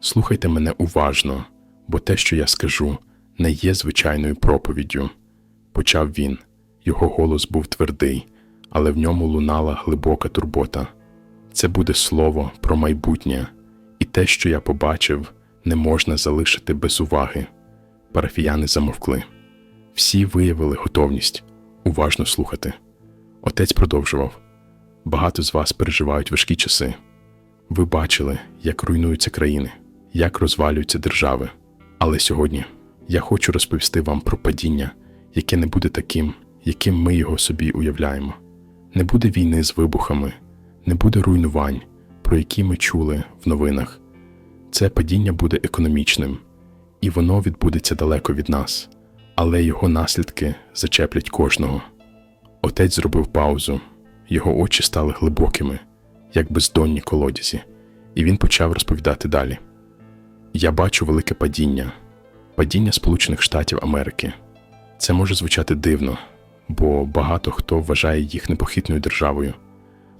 Слухайте мене уважно, бо те, що я скажу, не є звичайною проповіддю. Почав він. Його голос був твердий, але в ньому лунала глибока турбота. Це буде слово про майбутнє, і те, що я побачив, не можна залишити без уваги. Парафіяни замовкли. Всі виявили готовність уважно слухати. Отець продовжував: багато з вас переживають важкі часи. Ви бачили, як руйнуються країни, як розвалюються держави. Але сьогодні я хочу розповісти вам про падіння, яке не буде таким, яким ми його собі уявляємо. Не буде війни з вибухами, не буде руйнувань, про які ми чули в новинах. Це падіння буде економічним, і воно відбудеться далеко від нас, але його наслідки зачеплять кожного. Отець зробив паузу, його очі стали глибокими, як бездонні колодязі, і він почав розповідати далі. Я бачу велике падіння, падіння Сполучених Штатів Америки. Це може звучати дивно, бо багато хто вважає їх непохитною державою,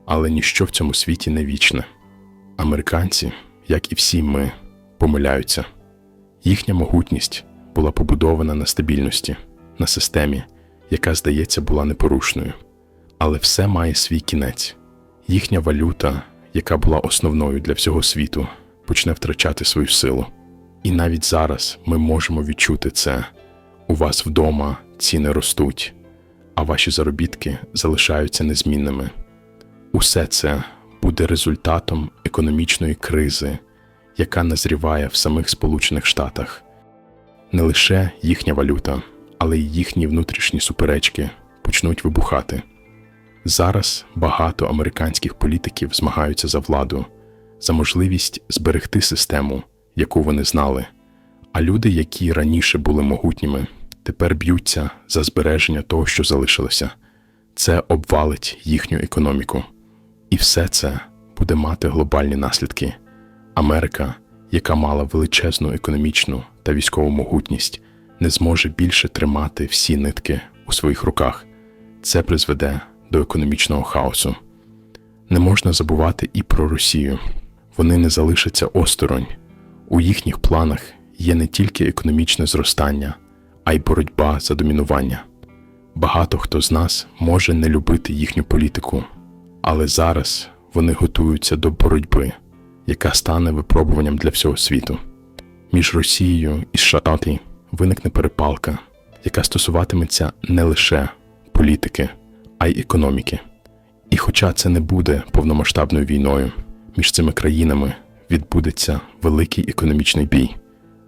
але ніщо в цьому світі не вічне. Американці, як і всі ми, помиляються. Їхня могутність була побудована на стабільності, на системі, яка, здається, була непорушною. Але все має свій кінець. Їхня валюта, яка була основною для всього світу, почне втрачати свою силу. І навіть зараз ми можемо відчути це. У вас вдома ціни ростуть, а ваші заробітки залишаються незмінними. Усе це буде результатом економічної кризи, яка назріває в самих Сполучених Штатах. Не лише їхня валюта, але й їхні внутрішні суперечки почнуть вибухати. Зараз багато американських політиків змагаються за владу, за можливість зберегти систему, яку вони знали. А люди, які раніше були могутніми, тепер б'ються за збереження того, що залишилося. Це обвалить їхню економіку. І все це буде мати глобальні наслідки. Америка, яка мала величезну економічну та військову могутність, не зможе більше тримати всі нитки у своїх руках. Це призведе до економічного хаосу. Не можна забувати і про Росію. Вони не залишаться осторонь. У їхніх планах є не тільки економічне зростання, а й боротьба за домінування. Багато хто з нас може не любити їхню політику, але зараз вони готуються до боротьби, яка стане випробуванням для всього світу. Між Росією і США виникне перепалка, яка стосуватиметься не лише політики, а й економіки. І хоча це не буде повномасштабною війною, між цими країнами відбудеться великий економічний бій.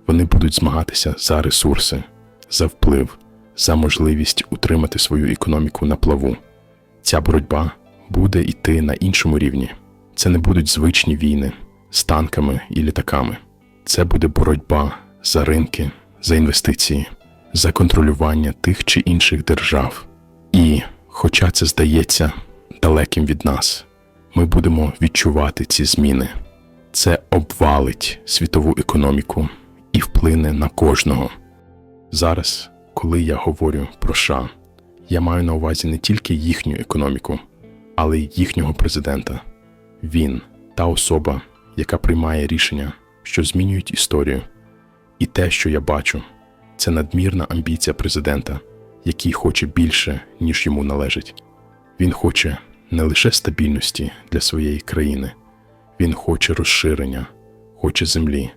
Вони будуть змагатися за ресурси, за вплив, за можливість утримати свою економіку на плаву. Ця боротьба буде йти на іншому рівні. Це не будуть звичні війни з танками і літаками. Це буде боротьба за ринки, за інвестиції, за контролювання тих чи інших держав. І, хоча це здається далеким від нас, ми будемо відчувати ці зміни. Це обвалить світову економіку і вплине на кожного. Зараз, коли я говорю про США, я маю на увазі не тільки їхню економіку, але й їхнього президента. Він та особа, яка приймає рішення, що змінюють історію. І те, що я бачу, це надмірна амбіція президента, який хоче більше, ніж йому належить. Він хоче не лише стабільності для своєї країни, він хоче розширення, хоче землі,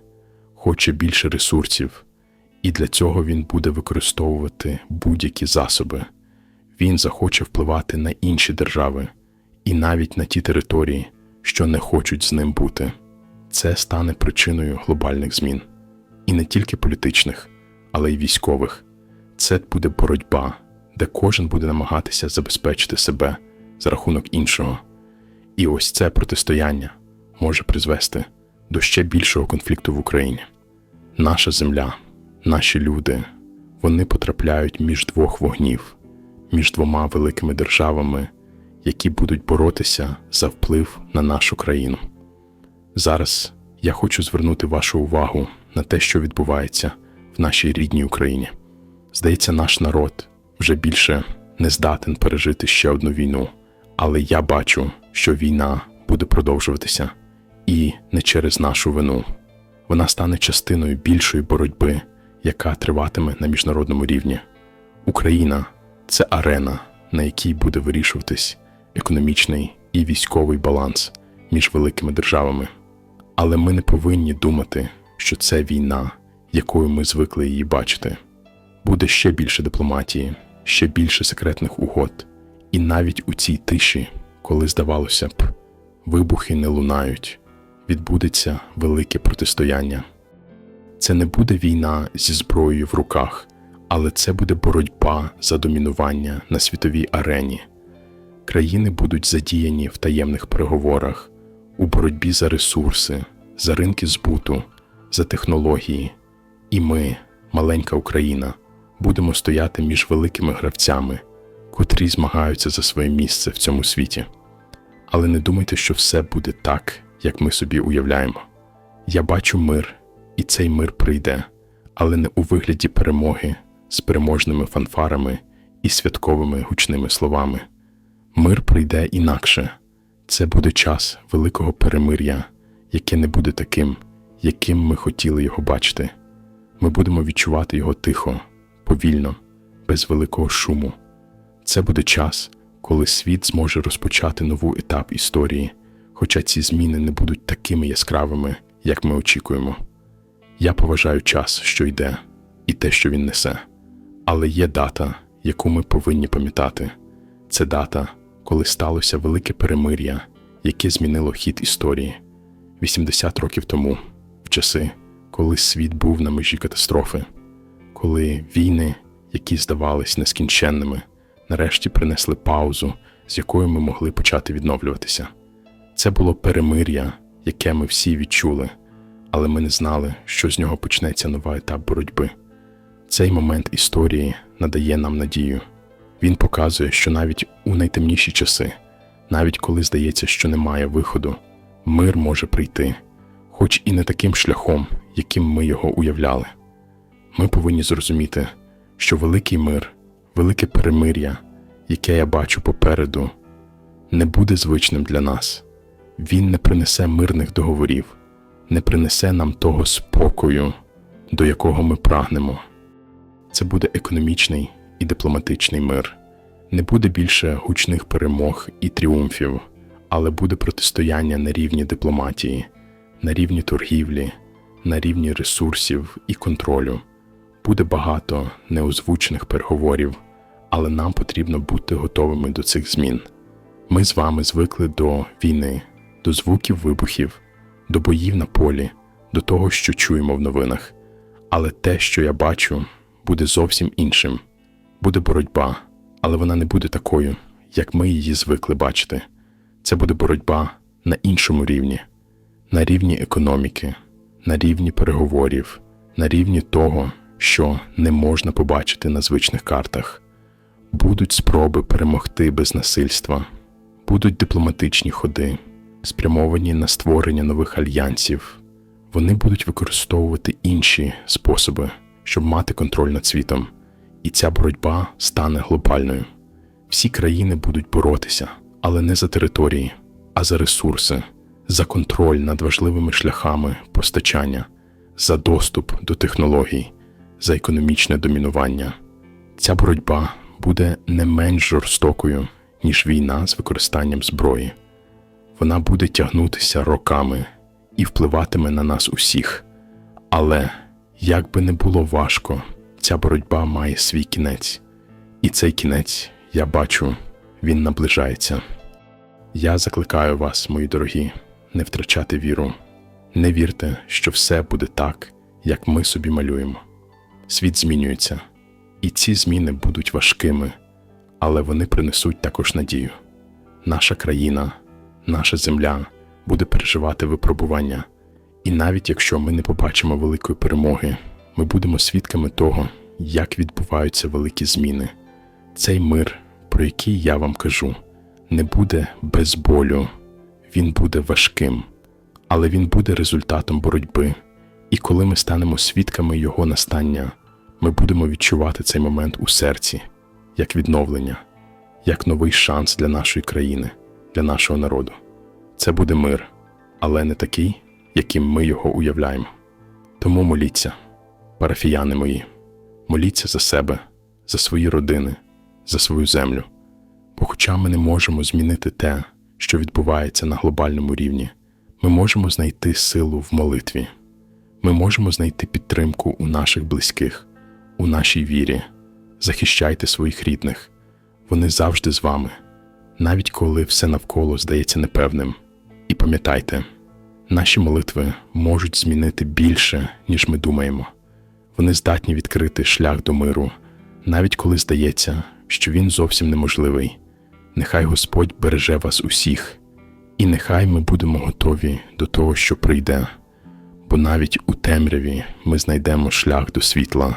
хоче більше ресурсів, і для цього він буде використовувати будь-які засоби. Він захоче впливати на інші держави і навіть на ті території, що не хочуть з ним бути. Це стане причиною глобальних змін, і не тільки політичних, але й військових. Це буде боротьба, де кожен буде намагатися забезпечити себе за рахунок іншого. І ось це протистояння може призвести до ще більшого конфлікту в Україні. Наша земля, наші люди, вони потрапляють між двох вогнів, між двома великими державами, які будуть боротися за вплив на нашу країну. Зараз я хочу звернути вашу увагу на те, що відбувається в нашій рідній Україні. Здається, наш народ вже більше не здатен пережити ще одну війну, але я бачу, що війна буде продовжуватися і не через нашу вину. Вона стане частиною більшої боротьби, яка триватиме на міжнародному рівні. Україна це арена, на якій буде вирішуватись економічний і військовий баланс між великими державами. Але ми не повинні думати, що це війна, якою ми звикли її бачити. Буде ще більше дипломатії, ще більше секретних угод, і навіть у цій тиші, коли здавалося б, вибухи не лунають, відбудеться велике протистояння. Це не буде війна зі зброєю в руках, але це буде боротьба за домінування на світовій арені. Країни будуть задіяні в таємних переговорах, у боротьбі за ресурси, за ринки збуту, за технології. І ми, маленька Україна, будемо стояти між великими гравцями, котрі змагаються за своє місце в цьому світі. Але не думайте, що все буде так, як ми собі уявляємо. Я бачу мир, і цей мир прийде, але не у вигляді перемоги з переможними фанфарами і святковими гучними словами. Мир прийде інакше. Це буде час великого перемир'я, яке не буде таким, яким ми хотіли його бачити. Ми будемо відчувати його тихо, повільно, без великого шуму. Це буде час, коли світ зможе розпочати новий етап історії, хоча ці зміни не будуть такими яскравими, як ми очікуємо. Я поважаю час, що йде, і те, що він несе. Але є дата, яку ми повинні пам'ятати. Це дата, коли сталося велике перемир'я, яке змінило хід історії 80 років тому, в часи, коли світ був на межі катастрофи, коли війни, які здавались нескінченними, нарешті принесли паузу, з якою ми могли почати відновлюватися. Це було перемир'я, яке ми всі відчули, але ми не знали, що з нього почнеться нова етап боротьби. Цей момент історії надає нам надію. Він показує, що навіть у найтемніші часи, навіть коли здається, що немає виходу, мир може прийти, хоч і не таким шляхом, яким ми його уявляли. Ми повинні зрозуміти, що великий мир, велике перемир'я, яке я бачу попереду, не буде звичним для нас. Він не принесе мирних договорів, не принесе нам того спокою, до якого ми прагнемо. Це буде економічний і дипломатичний мир. Не буде більше гучних перемог і тріумфів, але буде протистояння на рівні дипломатії, на рівні торгівлі, на рівні ресурсів і контролю. Буде багато неозвучених переговорів, але нам потрібно бути готовими до цих змін. Ми з вами звикли до війни, до звуків вибухів, до боїв на полі, до того, що чуємо в новинах. Але те, що я бачу, буде зовсім іншим. Буде боротьба, але вона не буде такою, як ми її звикли бачити. Це буде боротьба на іншому рівні, на рівні економіки, на рівні переговорів, на рівні того, що не можна побачити на звичних картах. Будуть спроби перемогти без насильства, будуть дипломатичні ходи, спрямовані на створення нових альянсів. Вони будуть використовувати інші способи, щоб мати контроль над світом, і ця боротьба стане глобальною. Всі країни будуть боротися, але не за території, а за ресурси, за контроль над важливими шляхами постачання, за доступ до технологій, за економічне домінування. Ця боротьба буде не менш жорстокою, ніж війна з використанням зброї. Вона буде тягнутися роками і впливатиме на нас усіх. Але, як би не було важко, ця боротьба має свій кінець. І цей кінець, я бачу, він наближається. Я закликаю вас, мої дорогі, не втрачати віру. Не вірте, що все буде так, як ми собі малюємо. Світ змінюється, і ці зміни будуть важкими, але вони принесуть також надію. Наша країна, наша земля буде переживати випробування, і навіть якщо ми не побачимо великої перемоги, ми будемо свідками того, як відбуваються великі зміни. Цей мир, про який я вам кажу, не буде без болю, він буде важким, але він буде результатом боротьби. І коли ми станемо свідками його настання, ми будемо відчувати цей момент у серці, як відновлення, як новий шанс для нашої країни, для нашого народу. Це буде мир, але не такий, яким ми його уявляємо. Тому моліться, парафіяни мої, моліться за себе, за свої родини, за свою землю. Бо хоча ми не можемо змінити те, що відбувається на глобальному рівні, ми можемо знайти силу в молитві. Ми можемо знайти підтримку у наших близьких, у нашій вірі. Захищайте своїх рідних. Вони завжди з вами, навіть коли все навколо здається непевним. І пам'ятайте, наші молитви можуть змінити більше, ніж ми думаємо. Вони здатні відкрити шлях до миру, навіть коли здається, що він зовсім неможливий. Нехай Господь береже вас усіх, і нехай ми будемо готові до того, що прийде, бо навіть у темряві ми знайдемо шлях до світла.